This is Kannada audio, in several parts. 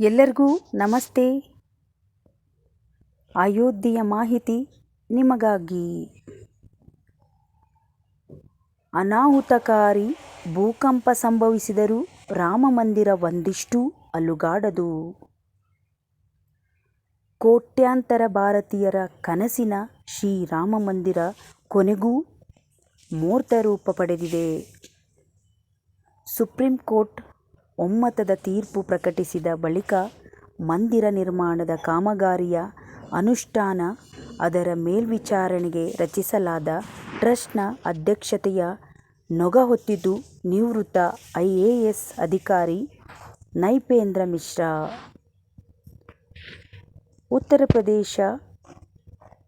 ಎಲ್ಲರಿಗೂ ನಮಸ್ತೆ. ಅಯೋಧ್ಯೆಯ ಮಾಹಿತಿ ನಿಮಗಾಗಿ. ಅನಾಹುತಕಾರಿ ಭೂಕಂಪ ಸಂಭವಿಸಿದರೂ ರಾಮ ಮಂದಿರ ಒಂದಿಷ್ಟು ಅಲುಗಾಡದು. ಕೋಟ್ಯಾಂತರ ಭಾರತೀಯರ ಕನಸಿನ ಶ್ರೀರಾಮಮಂದಿರ ಕೊನೆಗೂ ಮೂರ್ತ ರೂಪ ಪಡೆದಿದೆ. ಸುಪ್ರೀಂ ಕೋರ್ಟ್ ಒಮ್ಮತದ ತೀರ್ಪು ಪ್ರಕಟಿಸಿದ ಬಳಿಕ ಮಂದಿರ ನಿರ್ಮಾಣದ ಕಾಮಗಾರಿಯ ಅನುಷ್ಠಾನ ಅದರ ಮೇಲ್ವಿಚಾರಣೆಗೆ ರಚಿಸಲಾದ ಟ್ರಸ್ಟ್ನ ಅಧ್ಯಕ್ಷತೆಯ ನೊಗ ಹೊತ್ತಿದ್ದು ನಿವೃತ್ತ ಎಸ್ ಅಧಿಕಾರಿ ನೈಪೇಂದ್ರ ಮಿಶ್ರಾ. ಉತ್ತರ ಪ್ರದೇಶ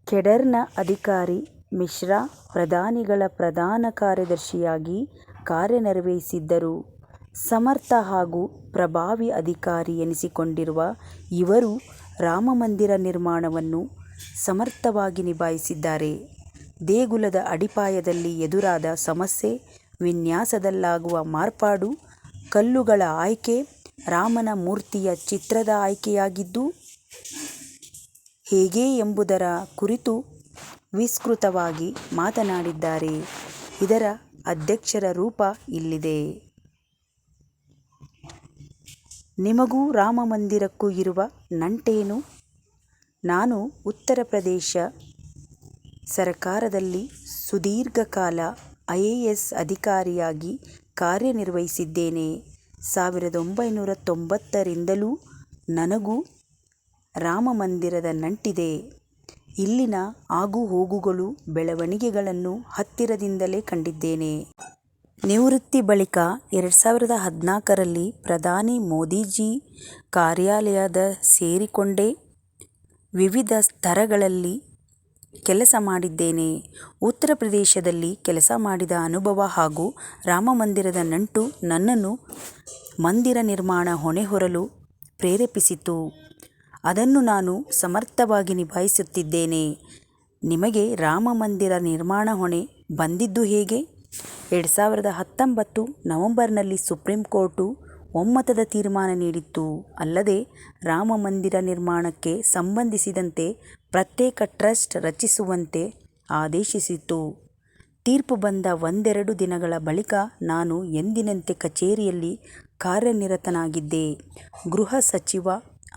ಕೆಡರ್ನ ಅಧಿಕಾರಿ ಮಿಶ್ರಾ ಪ್ರಧಾನಿಗಳ ಪ್ರಧಾನ ಕಾರ್ಯದರ್ಶಿಯಾಗಿ ಕಾರ್ಯನಿರ್ವಹಿಸಿದ್ದರು. ಸಮರ್ಥ ಹಾಗೂ ಪ್ರಭಾವಿ ಅಧಿಕಾರಿ ಎನಿಸಿಕೊಂಡಿರುವ ಇವರು ರಾಮಮಂದಿರ ನಿರ್ಮಾಣವನ್ನು ಸಮರ್ಥವಾಗಿ ನಿಭಾಯಿಸಿದ್ದಾರೆ. ದೇಗುಲದ ಅಡಿಪಾಯದಲ್ಲಿ ಎದುರಾದ ಸಮಸ್ಯೆ, ವಿನ್ಯಾಸದಲ್ಲಾಗುವ ಮಾರ್ಪಾಡು, ಕಲ್ಲುಗಳ ಆಯ್ಕೆ, ರಾಮನ ಮೂರ್ತಿಯ ಚಿತ್ರದ ಆಯ್ಕೆಯಾಗಿದ್ದು ಹೇಗೆ ಎಂಬುದರ ಕುರಿತು ವಿಸ್ತೃತವಾಗಿ ಮಾತನಾಡಿದ್ದಾರೆ. ಇದರ ಅಧ್ಯಕ್ಷರ ರೂಪ ಇಲ್ಲಿದೆ. ನಿಮಗೂ ರಾಮಮಂದಿರಕ್ಕೂ ಇರುವ ನಂಟೇನು? ನಾನು ಉತ್ತರ ಪ್ರದೇಶ ಸರಕಾರದಲ್ಲಿ ಸುದೀರ್ಘ ಕಾಲ ಐಎಎಸ್ ಅಧಿಕಾರಿಯಾಗಿ ಕಾರ್ಯನಿರ್ವಹಿಸಿದ್ದೇನೆ. ಸಾವಿರದ ಒಂಬೈನೂರ ತೊಂಬತ್ತರಿಂದಲೂ ನನಗೂ ರಾಮಮಂದಿರದ ನಂಟಿದೆ. ಇಲ್ಲಿನ ಆಗುಹೋಗುಗಳು, ಬೆಳವಣಿಗೆಗಳನ್ನು ಹತ್ತಿರದಿಂದಲೇ ಕಂಡಿದ್ದೇನೆ. ನಿವೃತ್ತಿ ಬಳಿಕ ಎರಡು ಸಾವಿರದ ಹದಿನಾಲ್ಕರಲ್ಲಿ ಪ್ರಧಾನಿ ಮೋದಿಜಿ ಕಾರ್ಯಾಲಯದ ಸೇರಿಕೊಂಡೆ. ವಿವಿಧ ಸ್ತರಗಳಲ್ಲಿ ಕೆಲಸ ಮಾಡಿದ್ದೇನೆ. ಉತ್ತರ ಪ್ರದೇಶದಲ್ಲಿ ಕೆಲಸ ಮಾಡಿದ ಅನುಭವ ಹಾಗೂ ರಾಮಮಂದಿರದ ನಂಟು ನನ್ನನ್ನು ಮಂದಿರ ನಿರ್ಮಾಣ ಹೊಣೆ ಹೊರಲು ಪ್ರೇರೇಪಿಸಿತು. ಅದನ್ನು ನಾನು ಸಮರ್ಥವಾಗಿ ನಿಭಾಯಿಸುತ್ತಿದ್ದೇನೆ. ನಿಮಗೆ ರಾಮ ಮಂದಿರ ನಿರ್ಮಾಣ ಹೊಣೆ ಬಂದಿದ್ದು ಹೇಗೆ? ಎರಡು ಸಾವಿರದ ಹತ್ತೊಂಬತ್ತು ನವೆಂಬರ್ನಲ್ಲಿ ಸುಪ್ರೀಂ ಕೋರ್ಟು ಒಮ್ಮತದ ತೀರ್ಮಾನ ನೀಡಿತ್ತು. ಅಲ್ಲದೆ ರಾಮಮಂದಿರ ನಿರ್ಮಾಣಕ್ಕೆ ಸಂಬಂಧಿಸಿದಂತೆ ಪ್ರತ್ಯೇಕ ಟ್ರಸ್ಟ್ ರಚಿಸುವಂತೆ ಆದೇಶಿಸಿತು. ತೀರ್ಪು ಬಂದ ಒಂದೆರಡು ದಿನಗಳ ಬಳಿಕ ನಾನು ಎಂದಿನಂತೆ ಕಚೇರಿಯಲ್ಲಿ ಕಾರ್ಯನಿರತನಾಗಿದ್ದೆ. ಗೃಹ ಸಚಿವ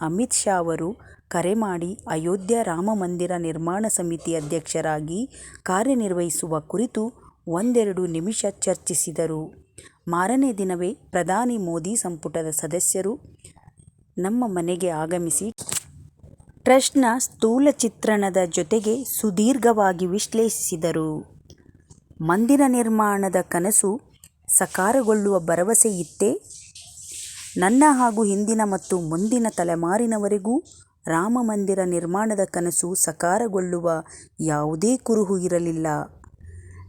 ಅಮಿತ್ ಶಾ ಅವರು ಕರೆ ಮಾಡಿ ಅಯೋಧ್ಯೆ ರಾಮಮಂದಿರ ನಿರ್ಮಾಣ ಸಮಿತಿ ಅಧ್ಯಕ್ಷರಾಗಿ ಕಾರ್ಯನಿರ್ವಹಿಸುವ ಕುರಿತು ಒಂದೆರಡು ನಿಮಿಷ ಚರ್ಚಿಸಿದರು. ಮಾರನೇ ದಿನವೇ ಪ್ರಧಾನಿ ಮೋದಿ ಸಂಪುಟದ ಸದಸ್ಯರು ನಮ್ಮ ಮನೆಗೆ ಆಗಮಿಸಿ ಟ್ರಸ್ಟ್ನ ಸ್ಥೂಲ ಚಿತ್ರಣದ ಜೊತೆಗೆ ಸುದೀರ್ಘವಾಗಿ ವಿಶ್ಲೇಷಿಸಿದರು. ಮಂದಿರ ನಿರ್ಮಾಣದ ಕನಸು ಸಕಾರಗೊಳ್ಳುವ ಭರವಸೆ ಇತ್ತೇ? ನನ್ನ ಹಾಗೂ ಹಿಂದಿನ ಮತ್ತು ಮುಂದಿನ ತಲೆಮಾರಿನವರಿಗೂ ರಾಮಮಂದಿರ ನಿರ್ಮಾಣದ ಕನಸು ಸಕಾರಗೊಳ್ಳುವ ಯಾವುದೇ ಕುರುಹು ಇರಲಿಲ್ಲ.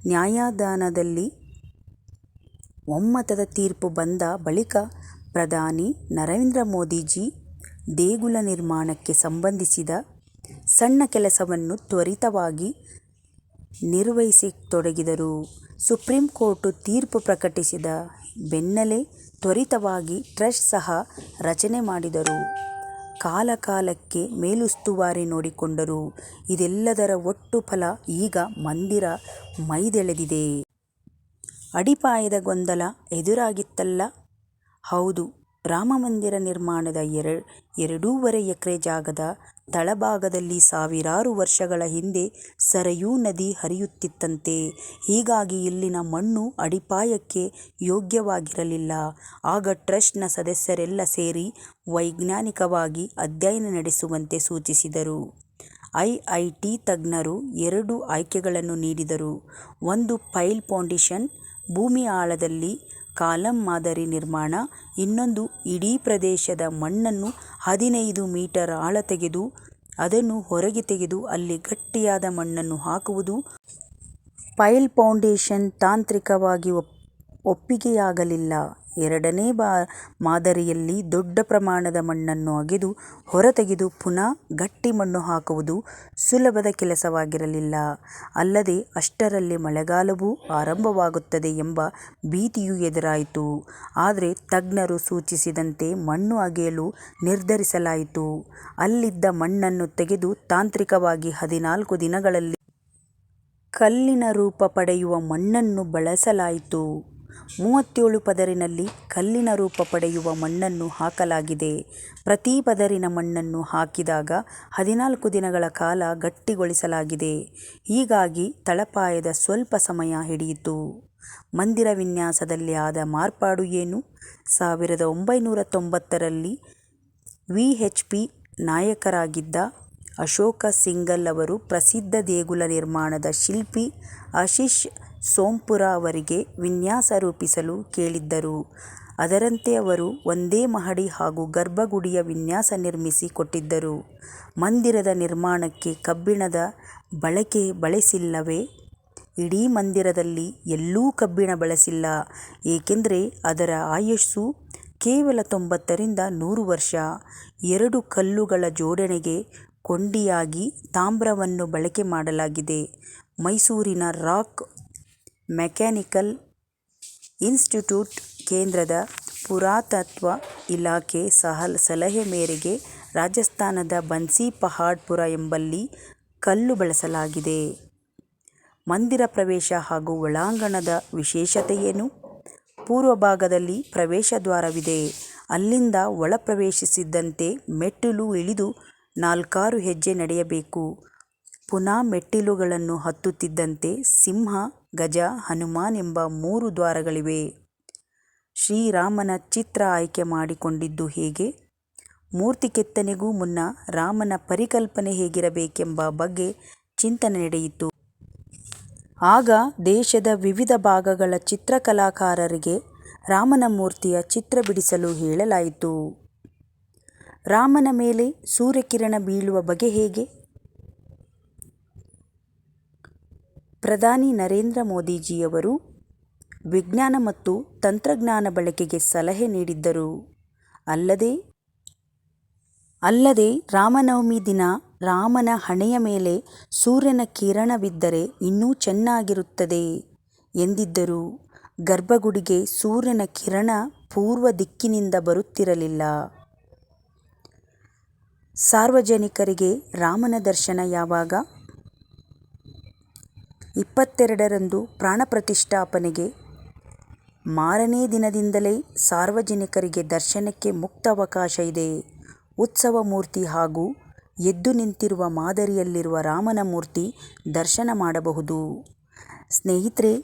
ನ್ಯಾಯದಾನದಲ್ಲಿ ಒಮ್ಮತದ ತೀರ್ಪು ಬಂದ ಬಳಿಕ ಪ್ರಧಾನಿ ನರೇಂದ್ರ ಮೋದಿಜಿ ದೇಗುಲ ನಿರ್ಮಾಣಕ್ಕೆ ಸಂಬಂಧಿಸಿದ ಸಣ್ಣ ಕೆಲಸವನ್ನು ತ್ವರಿತವಾಗಿ ನಿರ್ವಹಿಸತೊಡಗಿದರು. ಸುಪ್ರೀಂ ಕೋರ್ಟು ತೀರ್ಪು ಪ್ರಕಟಿಸಿದ ಬೆನ್ನಲ್ಲೇ ತ್ವರಿತವಾಗಿ ಟ್ರಸ್ಟ್ ಸಹ ರಚನೆ ಮಾಡಿದರು. ಕಾಲಕಾಲಕ್ಕೆ ಮೇಲುಸ್ತುವಾರಿ ನೋಡಿಕೊಂಡರು. ಇದೆಲ್ಲದರ ಒಟ್ಟು ಫಲ ಈಗ ಮಂದಿರ ಮೈದೆಳೆದಿದೆ. ಅಡಿಪಾಯದ ಗೊಂದಲ ಎದುರಾಗಿತ್ತಲ್ಲ? ಹೌದು. ರಾಮಮಂದಿರ ನಿರ್ಮಾಣದ ಎರಡೂವರೆ ಎಕರೆ ಜಾಗದ ತಳಭಾಗದಲ್ಲಿ ಸಾವಿರಾರು ವರ್ಷಗಳ ಹಿಂದೆ ಸರಯೂ ನದಿ ಹರಿಯುತ್ತಿತ್ತಂತೆ. ಹೀಗಾಗಿ ಇಲ್ಲಿನ ಮಣ್ಣು ಅಡಿಪಾಯಕ್ಕೆ ಯೋಗ್ಯವಾಗಿರಲಿಲ್ಲ. ಆಗ ಟ್ರಸ್ಟ್ನ ಸದಸ್ಯರೆಲ್ಲ ಸೇರಿ ವೈಜ್ಞಾನಿಕವಾಗಿ ಅಧ್ಯಯನ ನಡೆಸುವಂತೆ ಸೂಚಿಸಿದರು. ಐಐಟಿ ತಜ್ಞರು ಎರಡು ಆಯ್ಕೆಗಳನ್ನು ನೀಡಿದರು. ಒಂದು ಪೈಲ್ ಫೌಂಡೇಶನ್, ಭೂಮಿ ಆಳದಲ್ಲಿ ಕಾಲಮ್ ಮಾದರಿ ನಿರ್ಮಾಣ. ಇನ್ನೊಂದು ಇಡೀ ಪ್ರದೇಶದ ಮಣ್ಣನ್ನು ಹದಿನೈದು ಮೀಟರ್ ಆಳ ತೆಗೆದು, ಅದನ್ನು ಹೊರಗೆ ತೆಗೆದು ಅಲ್ಲಿ ಗಟ್ಟಿಯಾದ ಮಣ್ಣನ್ನು ಹಾಕುವುದು. ಪೈಲ್ ಫೌಂಡೇಶನ್ ತಾಂತ್ರಿಕವಾಗಿ ಒಪ್ಪಿಗೆಯಾಗಲಿಲ್ಲ. ಎರಡನೇ ಬಾ, ಮಾದರಿಯಲ್ಲಿ ದೊಡ್ಡ ಪ್ರಮಾಣದ ಮಣ್ಣನ್ನು ಅಗೆದು ಹೊರತೆಗೆದು ಪುನಃ ಗಟ್ಟಿ ಮಣ್ಣು ಹಾಕುವುದು ಸುಲಭದ ಕೆಲಸವಾಗಿರಲಿಲ್ಲ. ಅಲ್ಲದೆ ಅಷ್ಟರಲ್ಲಿ ಮಳೆಗಾಲವೂ ಆರಂಭವಾಗುತ್ತದೆ ಎಂಬ ಭೀತಿಯೂ ಎದುರಾಯಿತು. ಆದರೆ ತಜ್ಞರು ಸೂಚಿಸಿದಂತೆ ಮಣ್ಣು ಅಗೆಯಲು ನಿರ್ಧರಿಸಲಾಯಿತು. ಅಲ್ಲಿದ್ದ ಮಣ್ಣನ್ನು ತೆಗೆದು ತಾಂತ್ರಿಕವಾಗಿ ಹದಿನಾಲ್ಕು ದಿನಗಳಲ್ಲಿ ಕಲ್ಲಿನ ರೂಪ ಪಡೆಯುವ ಮಣ್ಣನ್ನು ಬಳಸಲಾಯಿತು. ಮೂವತ್ತೇಳು ಪದರಿನಲ್ಲಿ ಕಲ್ಲಿನ ರೂಪ ಪಡೆಯುವ ಮಣ್ಣನ್ನು ಹಾಕಲಾಗಿದೆ. ಪ್ರತಿ ಪದರಿನ ಮಣ್ಣನ್ನು ಹಾಕಿದಾಗ ಹದಿನಾಲ್ಕು ದಿನಗಳ ಕಾಲ ಗಟ್ಟಿಗೊಳಿಸಲಾಗಿದೆ. ಹೀಗಾಗಿ ತಳಪಾಯದ ಸ್ವಲ್ಪ ಸಮಯ ಹಿಡಿಯಿತು. ಮಂದಿರ ವಿನ್ಯಾಸದಲ್ಲಿ ಆದ ಮಾರ್ಪಾಡು ಏನು? ಸಾವಿರದ ಒಂಬೈನೂರ ತೊಂಬತ್ತರಲ್ಲಿ ವಿ. ಎಚ್. ಪಿ. ನಾಯಕರಾಗಿದ್ದ ಅಶೋಕ ಸಿಂಗಲ್ ಅವರು ಪ್ರಸಿದ್ಧ ದೇಗುಲ ನಿರ್ಮಾಣದ ಶಿಲ್ಪಿ ಆಶೀಶ್ ಸೋಂಪುರ ಅವರಿಗೆ ವಿನ್ಯಾಸ ರೂಪಿಸಲು ಕೇಳಿದ್ದರು. ಅದರಂತೆ ಅವರು ಒಂದೇ ಮಹಡಿ ಹಾಗೂ ಗರ್ಭಗುಡಿಯ ವಿನ್ಯಾಸ ನಿರ್ಮಿಸಿ ಕೊಟ್ಟಿದ್ದರು. ಮಂದಿರದ ನಿರ್ಮಾಣಕ್ಕೆ ಕಬ್ಬಿಣದ ಬಳಕೆ ಬಳಸಿಲ್ಲವೇ? ಇಡೀ ಮಂದಿರದಲ್ಲಿ ಎಲ್ಲೂ ಕಬ್ಬಿಣ ಬಳಸಿಲ್ಲ. ಏಕೆಂದರೆ ಅದರ ಆಯುಸ್ಸು ಕೇವಲ ತೊಂಬತ್ತರಿಂದ ನೂರು ವರ್ಷ. ಎರಡು ಕಲ್ಲುಗಳ ಜೋಡಣೆಗೆ ಕೊಂಡಿಯಾಗಿ ತಾಮ್ರವನ್ನು ಬಳಕೆ ಮಾಡಲಾಗಿದೆ. ಮೈಸೂರಿನ ರಾಕ್ ಮೆಕ್ಯಾನಿಕಲ್ ಇನ್ಸ್ಟಿಟ್ಯೂಟ್ ಕೇಂದ್ರದ ಪುರಾತತ್ವ ಇಲಾಖೆ ಸಲಹೆ ಮೇರೆಗೆ ರಾಜಸ್ಥಾನದ ಬನ್ಸಿ ಪಹಾಡ್ಪುರ ಎಂಬಲ್ಲಿ ಕಲ್ಲು ಬಳಸಲಾಗಿದೆ. ಮಂದಿರ ಪ್ರವೇಶ ಹಾಗೂ ಒಳಾಂಗಣದ ವಿಶೇಷತೆಯೇನು? ಪೂರ್ವ ಭಾಗದಲ್ಲಿ ಪ್ರವೇಶ ದ್ವಾರವಿದೆ. ಅಲ್ಲಿಂದ ಒಳ ಪ್ರವೇಶಿಸುತ್ತಿದ್ದಂತೆ ಮೆಟ್ಟಿಲು ಇಳಿದು ನಾಲ್ಕಾರು ಹೆಜ್ಜೆ ನಡೆಯಬೇಕು. ಪುನಃ ಮೆಟ್ಟಿಲುಗಳನ್ನು ಹತ್ತುತ್ತಿದ್ದಂತೆ ಸಿಂಹ, ಗಜ, ಹನುಮಾನ್ ಎಂಬ ಮೂರು ದ್ವಾರಗಳಿವೆ. ಶ್ರೀರಾಮನ ಚಿತ್ರ ಆಯ್ಕೆ ಮಾಡಿಕೊಂಡಿದ್ದು ಹೇಗೆ? ಮೂರ್ತಿ ಕೆತ್ತನೆಗೂ ಮುನ್ನ ರಾಮನ ಪರಿಕಲ್ಪನೆ ಹೇಗಿರಬೇಕೆಂಬ ಬಗ್ಗೆ ಚಿಂತನೆ ನಡೆಯಿತು. ಆಗ ದೇಶದ ವಿವಿಧ ಭಾಗಗಳ ಚಿತ್ರಕಲಾಕಾರರಿಗೆ ರಾಮನ ಮೂರ್ತಿಯ ಚಿತ್ರ ಬಿಡಿಸಲು ಹೇಳಲಾಯಿತು. ರಾಮನ ಮೇಲೆ ಸೂರ್ಯಕಿರಣ ಬೀಳುವ ಬಗೆ ಹೇಗೆ? ಪ್ರಧಾನಿ ನರೇಂದ್ರ ಮೋದಿಜಿಯವರು ವಿಜ್ಞಾನ ಮತ್ತು ತಂತ್ರಜ್ಞಾನ ಬಳಕೆಗೆ ಸಲಹೆ ನೀಡಿದ್ದರು. ಅಲ್ಲದೆ ಅಲ್ಲದೆ ರಾಮನವಮಿ ದಿನ ರಾಮನ ಹಣೆಯ ಮೇಲೆ ಸೂರ್ಯನ ಕಿರಣ ಬಿದ್ದರೆ ಇನ್ನೂ ಚೆನ್ನಾಗಿರುತ್ತದೆ ಎಂದಿದ್ದರು. ಗರ್ಭಗುಡಿಗೆ ಸೂರ್ಯನ ಕಿರಣ ಪೂರ್ವ ದಿಕ್ಕಿನಿಂದ ಬರುತ್ತಿರಲಿಲ್ಲ. ಸಾರ್ವಜನಿಕರಿಗೆ ರಾಮನ ದರ್ಶನ ಯಾವಾಗ? ಇಪ್ಪತ್ತೆರಡರಂದು ಪ್ರಾಣ ಪ್ರತಿಷ್ಠಾಪನೆಗೆ ಮಾರನೇ ದಿನದಿಂದಲೇ ಸಾರ್ವಜನಿಕರಿಗೆ ದರ್ಶನಕ್ಕೆ ಮುಕ್ತ ಅವಕಾಶ ಇದೆ. ಉತ್ಸವ ಮೂರ್ತಿ ಹಾಗೂ ಎದ್ದು ನಿಂತಿರುವ ಮಾದರಿಯಲ್ಲಿರುವ ರಾಮನ ಮೂರ್ತಿ ದರ್ಶನ ಮಾಡಬಹುದು. ಸ್ನೇಹಿತರೆ,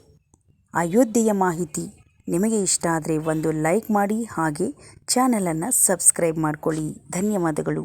ಅಯೋಧ್ಯೆಯ ಮಾಹಿತಿ ನಿಮಗೆ ಇಷ್ಟ ಆದರೆ ಒಂದು ಲೈಕ್ ಮಾಡಿ ಹಾಗೆ ಚಾನಲನ್ನು ಸಬ್ಸ್ಕ್ರೈಬ್ ಮಾಡಿಕೊಳ್ಳಿ ಧನ್ಯವಾದಗಳು.